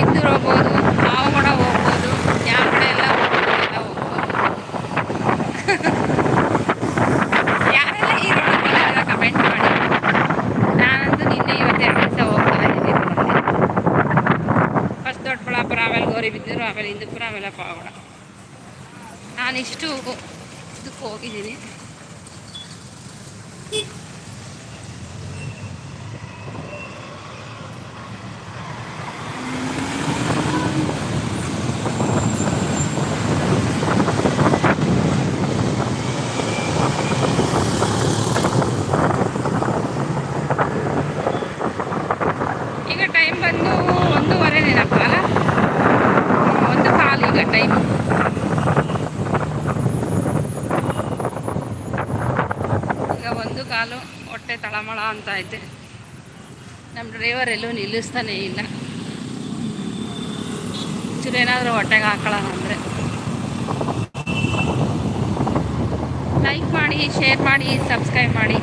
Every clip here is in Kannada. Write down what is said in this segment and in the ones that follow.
ಬಿಂದು ಹೋಗ್ಬೋದು ನಾವು ಕೂಡ ಹೋಗ್ಬೋದು ಯಾವ ಕಡೆ ಎಲ್ಲ ಹೋಗ್ಬೋದು, ಎಲ್ಲ ಯಾರೆಲ್ಲ ಕಮೆಂಟ್ ಮಾಡಿ. ನಾನಂತೂ ನಿನ್ನೆ ಇವತ್ತು ದಿವಸ ಹೋಗ್ತಾ ಇದ್ದೀನಿ ಫಸ್ಟ್ ದೊಡ್ಡಬಳ್ಳಾಪುರ, ಆಮೇಲೆ ಗೌರಿಬಿದ್ದೂರು ಆಮೇಲೆ ಹಿಂದೂಪುರ, ಆಮೇಲೆ ಪಾವಗಡ. ನಾನಿಷ್ಟು ಇದಕ್ಕೆ ಹೋಗಿದ್ದೀನಿ. ಟೈಮ್ ಈಗ ಒಂದು ಕಾಲು ಹೊಟ್ಟೆ ತಳಮಳ ಅಂತ ಐತೆ ನಮ್ಮ ಡ್ರೈವರ್ ಎಲ್ಲೂ ನಿಲ್ಲಿಸ್ತಾನೆ ಇಲ್ಲ. ಚೂರು ಏನಾದರೂ ಹೊಟ್ಟೆಗೆ ಹಾಕೊಳ್ಳೋಣ ಅಂದರೆ. ಲೈಕ್ ಮಾಡಿ ಶೇರ್ ಮಾಡಿ ಸಬ್ಸ್ಕ್ರೈಬ್ ಮಾಡಿ.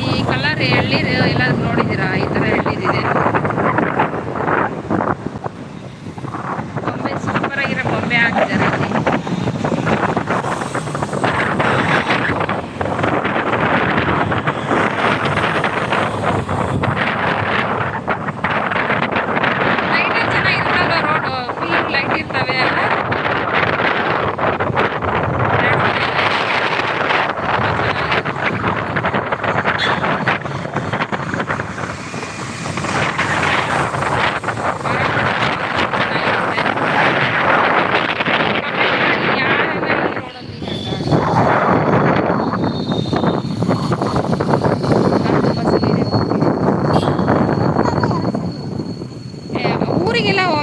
ಈ ಕಲರ್ ಎಳ್ನೀರು ಎಲ್ಲಾದ್ರೂ ನೋಡಿದ್ದೀರಾ? ಈ ಥರ ಎಳ್ನೀರಿದೆ ಆಗಿರೋ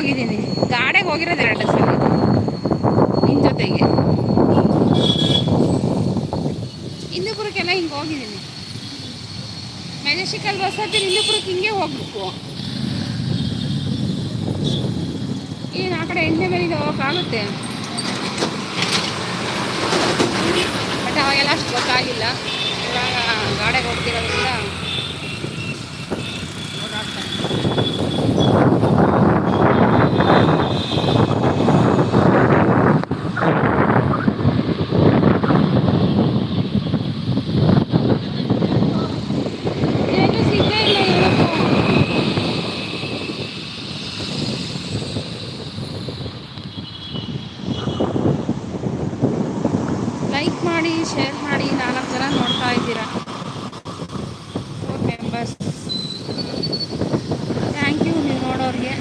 ಹೋಗಿದ್ದೀನಿ. ಗಾಡೆಗೆ ಹೋಗಿರೋದು ಎರಡು ಸಲ ನಿನ್ನ ಜೊತೆಗೆ. ಇಂದುಪುರಕ್ಕೆಲ್ಲ ಹಿಂಗೆ ಹೋಗಿದ್ದೀನಿ. ಮೆಜೆಸ್ಟಿಕಲ್ ಬಸ್ ಹತ್ತಿ ಇಂದೂಪುರಕ್ಕೆ ಹಿಂಗೆ ಹೋಗ್ಬೇಕು. ಏನು ಆ ಕಡೆ ಎಣ್ಣೆ ಮೇಲೆ ಹೋಗೋಕ್ಕಾಗುತ್ತೆ ಬಟ್ ಅವಾಗೆಲ್ಲ ಅಷ್ಟು ಗೊತ್ತಾಗಿಲ್ಲ. ಇವಾಗ ಗಾಡೆಗೆ ಹೋಗ್ತಿರೋದ್ರಿಂದ ಓಡಾಡ್ತಾರೆ ಏನು ಸಿಗಲೇ ಇಲ್ಲ ಇವತ್ತು ಲೈಕ್ ಮಾಡಿ ಶೇರ್ ಮಾಡಿ ನಾಲ್ಕು ಜನ ನೋಡ್ತಾ ಇದ್ದೀರಾ? ಓಕೆ ಮೆಂಬರ್ಸ್ ಥ್ಯಾಂಕ್ ಯು ನೀವು ನೋಡೋರಿಗೆ.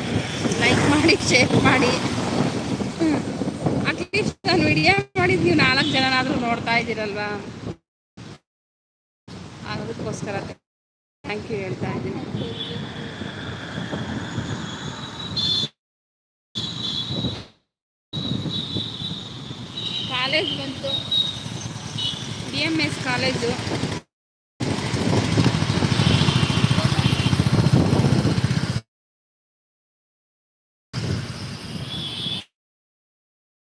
ಲೈಕ್ ಮಾಡಿ ಶೇರ್ ಮಾಡಿ. ಅಟ್ಲೀಸ್ಟ್ ನಾನು ವಿಡಿಯೋ ಮಾಡಿದ್ದು ನೀವು ನಾಲ್ಕು ಜನನಾದರೂ ನೋಡ್ತಾ ಇದ್ದೀರಲ್ವಾ? ಅದಕ್ಕೋಸ್ಕರ ಥ್ಯಾಂಕ್ ಯು ಹೇಳ್ತಾ ಇದ್ದೀನಿ. ಕಾಲೇಜ್ ಬಂತು. D M S college